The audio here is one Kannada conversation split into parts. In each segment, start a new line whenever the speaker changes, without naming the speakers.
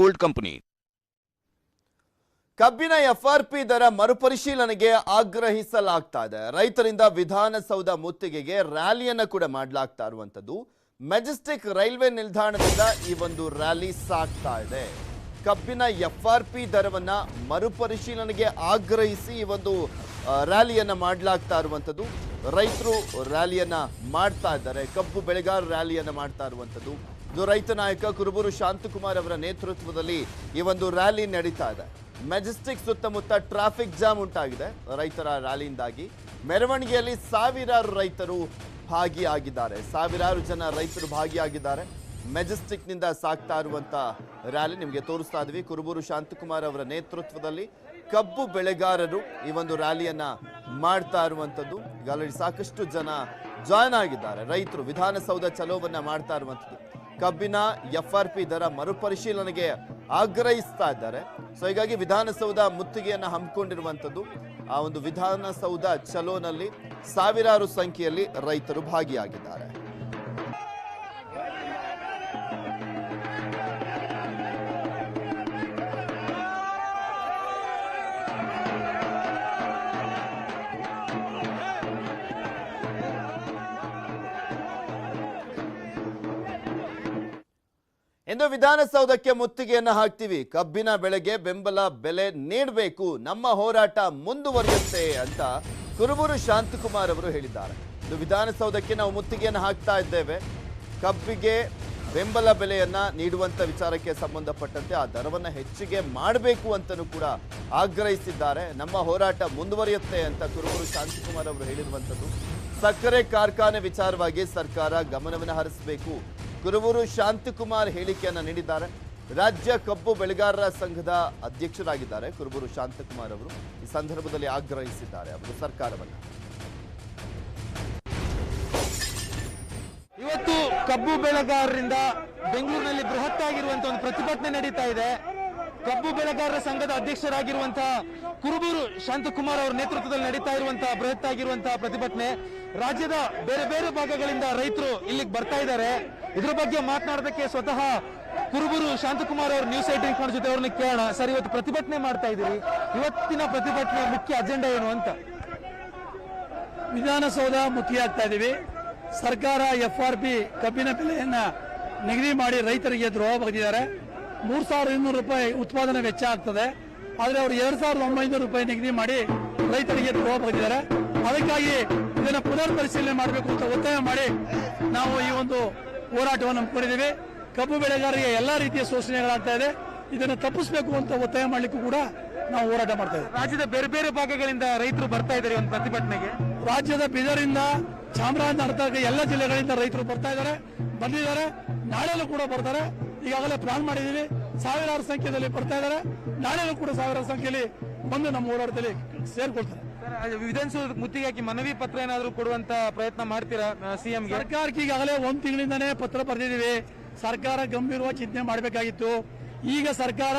ಗೋಲ್ಡ್ ಕಂಪನಿ
ಕಬ್ಬಿನ ಎಫ್ಆರ್ಪಿ ದರ ಮರುಪರಿಶೀಲನೆಗೆ ಆಗ್ರಹಿಸಲಾಗ್ತಾ ಇದೆ. ರೈತರಿಂದ ವಿಧಾನಸೌಧ ಮುತ್ತಿಗೆಗೆ ರ್ಯಾಲಿಯನ್ನು ಕೂಡ ಮಾಡಲಾಗ್ತಾ ಇರುವಂಥದ್ದು. ಮೆಜೆಸ್ಟಿಕ್ ರೈಲ್ವೆ ನಿಲ್ದಾಣದಿಂದ ಈ ಒಂದು ರ್ಯಾಲಿ ಸಾಗ್ತಾ ಇದೆ. ಕಬ್ಬಿನ ಎಫ್ಆರ್ಪಿ ದರವನ್ನ ಮರುಪರಿಶೀಲನೆಗೆ ಆಗ್ರಹಿಸಿ ಈ ಒಂದು ರ್ಯಾಲಿಯನ್ನ ಮಾಡಲಾಗ್ತಾ ಇರುವಂತದ್ದು ರೈತರು ರ್ಯಾಲಿಯನ್ನ ಮಾಡ್ತಾ ಇದ್ದಾರೆ. ಕಬ್ಬು ಬೆಳೆಗಾರ ರ್ಯಾಲಿಯನ್ನ ಮಾಡ್ತಾ ಇರುವಂತದ್ದು ಇದು ರೈತ ನಾಯಕ ಕುರುಬೂರು ಶಾಂತಕುಮಾರ್ ಅವರ ನೇತೃತ್ವದಲ್ಲಿ ಈ ಒಂದು ರ್ಯಾಲಿ ನಡೀತಾ ಇದೆ. ಮೆಜೆಸ್ಟಿಕ್ ಸುತ್ತಮುತ್ತ ಟ್ರಾಫಿಕ್ ಜಾಮ್ ಉಂಟಾಗಿದೆ. ರೈತರ ರ್ಯಾಲಿಯಿಂದಾಗಿ ಮೆರವಣಿಗೆಯಲ್ಲಿ ಸಾವಿರಾರು ರೈತರು ಭಾಗಿಯಾಗಿದ್ದಾರೆ. ಸಾವಿರಾರು ಜನ ರೈತರು ಭಾಗಿಯಾಗಿದ್ದಾರೆ. ಮೆಜೆಸ್ಟಿಕ್ನಿಂದ ಸಾಗ್ತಾ ಇರುವಂಥ ರ್ಯಾಲಿ ನಿಮಗೆ ತೋರಿಸ್ತಾ ಇದ್ವಿ. ಕುರುಬೂರು ಶಾಂತಕುಮಾರ್ ಅವರ ನೇತೃತ್ವದಲ್ಲಿ ಕಬ್ಬು ಬೆಳೆಗಾರರು ಈ ಒಂದು ರ್ಯಾಲಿಯನ್ನ ಮಾಡ್ತಾ ಇರುವಂಥದ್ದು ಈಗ ಸಾಕಷ್ಟು ಜನ ಜಾಯ್ನ್ ಆಗಿದ್ದಾರೆ. ರೈತರು ವಿಧಾನಸೌಧ ಚಲೋವನ್ನ ಮಾಡ್ತಾ ಇರುವಂತದ್ದು. ಕಬ್ಬಿನ ಎಫ್ ಆರ್ ಪಿ ದರ ಮರುಪರಿಶೀಲನೆಗೆ ಆಗ್ರಹಿಸ್ತಾ ಇದ್ದಾರೆ. ಸೊ ಹೀಗಾಗಿ ವಿಧಾನಸೌಧ ಮುತ್ತಿಗೆಯನ್ನು ಹಮ್ಮಿಕೊಂಡಿರುವಂಥದ್ದು, ಆ ಒಂದು ವಿಧಾನಸೌಧ ಚಲೋನಲ್ಲಿ ಸಾವಿರಾರು ಸಂಖ್ಯೆಯಲ್ಲಿ ರೈತರು ಭಾಗಿಯಾಗಿದ್ದಾರೆ. ಇಂದು ವಿಧಾನಸೌಧಕ್ಕೆ ಮುತ್ತಿಗೆಯನ್ನು ಹಾಕ್ತೀವಿ. ಕಬ್ಬಿನ ಬೆಳೆಗೆ ಬೆಂಬಲ ಬೆಲೆ ನೀಡಬೇಕು. ನಮ್ಮ ಹೋರಾಟ ಮುಂದುವರಿಯುತ್ತೆ ಅಂತ ಕುರುಬೂರು ಶಾಂತಕುಮಾರ್ ಅವರು ಹೇಳಿದ್ದಾರೆ. ಇದು ವಿಧಾನಸೌಧಕ್ಕೆ ನಾವು ಮುತ್ತಿಗೆಯನ್ನು ಹಾಕ್ತಾ ಇದ್ದೇವೆ. ಕಬ್ಬಿಗೆ ಬೆಂಬಲ ಬೆಲೆಯನ್ನ ನೀಡುವಂತ ವಿಚಾರಕ್ಕೆ ಸಂಬಂಧಪಟ್ಟಂತೆ ಆ ದರವನ್ನ ಹೆಚ್ಚಿಗೆ ಮಾಡಬೇಕು ಅಂತಲೂ ಕೂಡ ಆಗ್ರಹಿಸಿದ್ದಾರೆ. ನಮ್ಮ ಹೋರಾಟ ಮುಂದುವರಿಯುತ್ತೆ ಅಂತ ಕುರುಬೂರು ಶಾಂತಕುಮಾರ್ ಅವರು ಹೇಳಿರುವಂಥದ್ದು ಸಕ್ಕರೆ ಕಾರ್ಖಾನೆ ವಿಚಾರವಾಗಿ ಸರ್ಕಾರ ಗಮನವನ್ನು ಹರಿಸಬೇಕು. ಕುರುಬೂರು ಶಾಂತಕುಮಾರ್ ಹೇಳಿಕೆಯನ್ನು ನೀಡಿದ್ದಾರೆ. ರಾಜ್ಯ ಕಬ್ಬು ಬೆಳೆಗಾರರ ಸಂಘದ ಅಧ್ಯಕ್ಷರಾಗಿದ್ದಾರೆ. ಕುರುಬೂರು ಶಾಂತಕುಮಾರ್ ಅವರು ಈ ಸಂದರ್ಭದಲ್ಲಿ ಆಗ್ರಹಿಸಿದ್ದಾರೆ. ಅವರು ಸರ್ಕಾರವನ್ನು.
ಇವತ್ತು ಕಬ್ಬು ಬೆಳೆಗಾರರಿಂದ ಬೆಂಗಳೂರಿನಲ್ಲಿ ಬೃಹತ್ ಆಗಿರುವಂತಹ ಒಂದು ಪ್ರತಿಭಟನೆ ನಡೀತಾ ಇದೆ. ಕಬ್ಬು ಬೆಳೆಗಾರರ ಸಂಘದ ಅಧ್ಯಕ್ಷರಾಗಿರುವಂತಹ ಕುರುಬೂರು ಶಾಂತಕುಮಾರ್ ಅವರ ನೇತೃತ್ವದಲ್ಲಿ ನಡೀತಾ ಇರುವಂತಹ ಬೃಹತ್ ಆಗಿರುವಂತಹ ಪ್ರತಿಭಟನೆ ರಾಜ್ಯದ ಬೇರೆ ಬೇರೆ ಭಾಗಗಳಿಂದ ರೈತರು ಇಲ್ಲಿಗೆ ಬರ್ತಾ ಇದ್ದಾರೆ. ಇದ್ರ ಬಗ್ಗೆ ಮಾತನಾಡೋದಕ್ಕೆ ಸ್ವತಃ ಕುರುಬೂರು ಶಾಂತಕುಮಾರ್ ಅವರು ನ್ಯೂಸ್ ಏಟೀನ್ ಕನ್ನಡ ಜೊತೆ ಅವ್ರನ್ನ ಕೇಳೋಣ. ಸರ್, ಇವತ್ತು ಪ್ರತಿಭಟನೆ ಮಾಡ್ತಾ ಇದ್ದೀರಿ. ಇವತ್ತಿನ ಪ್ರತಿಭಟನೆ ಮುಖ್ಯ ಅಜೆಂಡಾ ಏನು ಅಂತ?
ವಿಧಾನಸೌಧ ಮುಖ್ಯ ಹಾಕ್ತಾ ಇದ್ದೀವಿ. ಸರ್ಕಾರ ಎಫ್ ಆರ್ ಪಿ ಕಬ್ಬಿನ ಬೆಲೆಯನ್ನ ನಿಗದಿ ಮಾಡಿ ರೈತರಿಗೆ ದ್ರೋಹ ಬಗೆದಿದ್ದಾರೆ. ಮೂರು ಸಾವಿರದ ಇನ್ನೂರು ರೂಪಾಯಿ ಉತ್ಪಾದನೆ ವೆಚ್ಚ ಆಗ್ತದೆ. ಆದರೆ ಅವರು ಎರಡ್ ಸಾವಿರದ ಒಂಬೈನೂರು ರೂಪಾಯಿ ನಿಗದಿ ಮಾಡಿ ರೈತರಿಗೆ ದ್ರೋಹ ಬಗೆದಿದ್ದಾರೆ. ಅದಕ್ಕಾಗಿ ಇದನ್ನು ಪುನರ್ ಪರಿಶೀಲನೆ ಮಾಡಬೇಕು ಅಂತ ಒತ್ತಾಯ ಮಾಡಿ ನಾವು ಈ ಒಂದು ಹೋರಾಟವನ್ನು ಹಮ್ಮಿಕೊಂಡಿದ್ದೀವಿ ಕಬ್ಬು ಬೆಳೆಗಾರರಿಗೆ ಎಲ್ಲಾ ರೀತಿಯ ಶೋಷಣೆಗಳಾಗ್ತಾ ಇದೆ. ಇದನ್ನು ತಪ್ಪಿಸಬೇಕು ಅಂತ ಒತ್ತಾಯ ಮಾಡಲಿಕ್ಕೂ ಕೂಡ ನಾವು ಹೋರಾಟ ಮಾಡ್ತಾ ಇದ್ದೀವಿ.
ರಾಜ್ಯದ ಬೇರೆ ಬೇರೆ ಭಾಗಗಳಿಂದ ರೈತರು ಬರ್ತಾ ಇದ್ದಾರೆ ಒಂದು ಪ್ರತಿಭಟನೆಗೆ.
ರಾಜ್ಯದ ಬೀದರಿಂದ ಚಾಮರಾಜನಗರ ಎಲ್ಲ ಜಿಲ್ಲೆಗಳಿಂದ ರೈತರು ಬರ್ತಾ ಇದ್ದಾರೆ ಬಂದಿದ್ದಾರೆ ನಾಳೆಲ್ಲೂ ಕೂಡ ಬರ್ತಾರೆ. ಈಗಾಗಲೇ ಪ್ಲಾನ್ ಮಾಡಿದ್ದೀವಿ. ಸಾವಿರಾರು ಸಂಖ್ಯೆಯಲ್ಲಿ ಬರ್ತಾ ಇದ್ದಾರೆ. ನಾಳೆಲ್ಲೂ ಕೂಡ ಸಾವಿರಾರು ಸಂಖ್ಯೆಯಲ್ಲಿ ಬಂದು ನಮ್ಮ ಹೋರಾಟದಲ್ಲಿ ಸೇರ್ಕೊಳ್ತಾರೆ.
ಸರ್, ವಿಧಾನಸೌಧ ಮುತ್ತಿಗೆ ಹಾಕಿ ಮನವಿ ಪತ್ರ ಏನಾದರೂ ಕೊಡುವಂತ ಪ್ರಯತ್ನ ಮಾಡ್ತೀರಾ ಸಿಎಂಗೆ
ಸರ್ಕಾರಕ್ಕೆ ಈಗಾಗಲೇ ಒಂದು ತಿಂಗಳಿಂದನೇ ಪತ್ರ ಬರೆದಿದ್ದೀವಿ. ಸರ್ಕಾರ ಗಂಭೀರವಾಗಿ ಚಿಂತನೆ ಮಾಡಬೇಕಾಗಿತ್ತು. ಈಗ ಸರ್ಕಾರ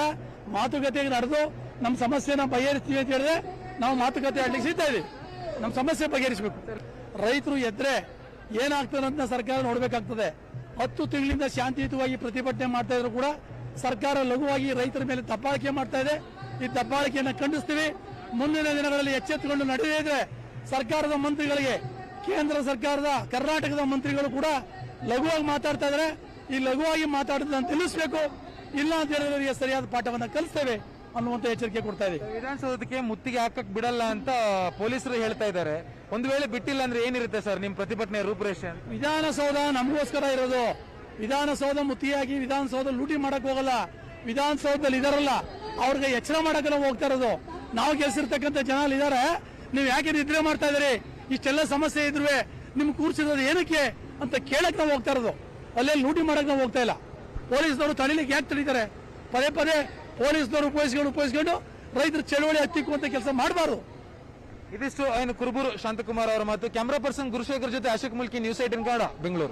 ಮಾತುಕತೆಗೆ ನಡೆದು ನಮ್ಮ ಸಮಸ್ಯೆನ ಬಗೆಹರಿಸ್ತೀವಿ ಅಂತ ಹೇಳಿದ್ರೆ ನಾವು ಮಾತುಕತೆ ಆಡ್ಲಿಕ್ಕೆ ಸಿಗ್ತಾ ನಮ್ಮ ಸಮಸ್ಯೆ ಬಗೆಹರಿಸಬೇಕು. ರೈತರು ಎದ್ರೆ ಏನಾಗ್ತದೆ ಅಂತ ಸರ್ಕಾರ ನೋಡಬೇಕಾಗ್ತದೆ. ಹತ್ತು ತಿಂಗಳಿಂದ ಶಾಂತಿಯುತವಾಗಿ ಪ್ರತಿಭಟನೆ ಮಾಡ್ತಾ ಇದ್ರು ಕೂಡ ಸರ್ಕಾರ ಲಘುವಾಗಿ ರೈತರ ಮೇಲೆ ದಬ್ಬಾಳಿಕೆ ಮಾಡ್ತಾ ಇದೆ. ಈ ದಬ್ಬಾಳಿಕೆಯನ್ನು ಖಂಡಿಸ್ತೀವಿ. ಮುಂದಿನ ದಿನಗಳಲ್ಲಿ ಎಚ್ಚೆತ್ತುಕೊಂಡು ನಡೆಯದೇ ಇದ್ರೆ ಸರ್ಕಾರದ ಮಂತ್ರಿಗಳಿಗೆ ಕೇಂದ್ರ ಸರ್ಕಾರದ ಕರ್ನಾಟಕದ ಮಂತ್ರಿಗಳು ಕೂಡ ಲಘುವಾಗಿ ಮಾತಾಡ್ತಾ ಇದ್ದಾರೆ ಈ ಲಘುವಾಗಿ ಮಾತಾಡೋದನ್ನು ತಿಳಿಸಬೇಕು. ಇಲ್ಲ ಅಂತ ಹೇಳಿದ್ರೆ ಸರಿಯಾದ ಪಾಠವನ್ನ ಕಲಿಸ್ತೇವೆ ಅನ್ನುವಂತ ಎಚ್ಚರಿಕೆ ಕೊಡ್ತಾ ಇದೆ
ವಿಧಾನಸೌಧಕ್ಕೆ ಮುತ್ತಿಗೆ ಹಾಕಕ್ ಬಿಡಲ್ಲ ಅಂತ ಪೊಲೀಸರು ಹೇಳ್ತಾ ಇದ್ದಾರೆ. ಒಂದು ವೇಳೆ ಬಿಟ್ಟಿಲ್ಲ ಅಂದ್ರೆ ಏನಿರುತ್ತೆ ಸರ್ ನಿಮ್ ಪ್ರತಿಭಟನೆ ರೂಪುರೇಷೆ
ವಿಧಾನಸೌಧ ನಮಗೋಸ್ಕರ ಇರೋದು. ವಿಧಾನಸೌಧ ಮುತ್ತಿಯಾಗಿ ವಿಧಾನಸೌಧ ಲೂಟಿ ಮಾಡಕ್ ಹೋಗಲ್ಲ. ವಿಧಾನಸೌಧದಲ್ಲಿ ಇದರಲ್ಲ. ಅವ್ರಿಗೆ ಎಚ್ಚರ ಮಾಡಕ್ಕೆ ನಾವು ಹೋಗ್ತಾ ಇರೋದು. ನಾವು ಗೆಲ್ಸಿರ್ತಕ್ಕಂಥ ಜನ ಇದಾರೆ. ನೀವು ಯಾಕೆ ನಿದ್ರೆ ಮಾಡ್ತಾ ಇದ್ದೀರಿ? ಇಷ್ಟೆಲ್ಲ ಸಮಸ್ಯೆ ಇದ್ರೂ ನಿಮ್ ಕೂರ್ಸಿರೋದು ಏನಕ್ಕೆ ಅಂತ ಕೇಳಕ್ ನಾವು ಹೋಗ್ತಾ ಇರೋದು. ಅಲ್ಲೇ ಲೂಟಿ ಮಾಡಕ್ ನಾವು ಹೋಗ್ತಾ ಇಲ್ಲ. ಪೊಲೀಸ್ನವರು ತಡಿಲಿಕ್ಕೆ ಯಾಕೆ ತಡೀತಾರೆ? ಪದೇ ಪದೇ ಪೊಲೀಸ್ನವರು ಉಪಯೋಗಿಸ್ಕೊಂಡು ಉಪಯೋಗಿಸ್ಕೊಂಡು ರೈತರ ಚಳವಳಿ ಹತ್ತಿಕ್ಕುವಂತ ಕೆಲಸ ಮಾಡಬಾರ್ದು.
ಇದಿಷ್ಟು, ಏನು ಕುರುಬೂರು ಶಾಂತಕುಮಾರ್ ಅವರ ಮಾತು. ಕ್ಯಾಮರಾ ಪರ್ಸನ್ ಗುರುಶೇಖರ್ ಜೊತೆ ಅಶೋಕ್ ಮುಲ್ಕಿ, ನ್ಯೂಸ್ ಏಟಿನ್ ಕನ್ನಡ, ಬೆಂಗಳೂರು.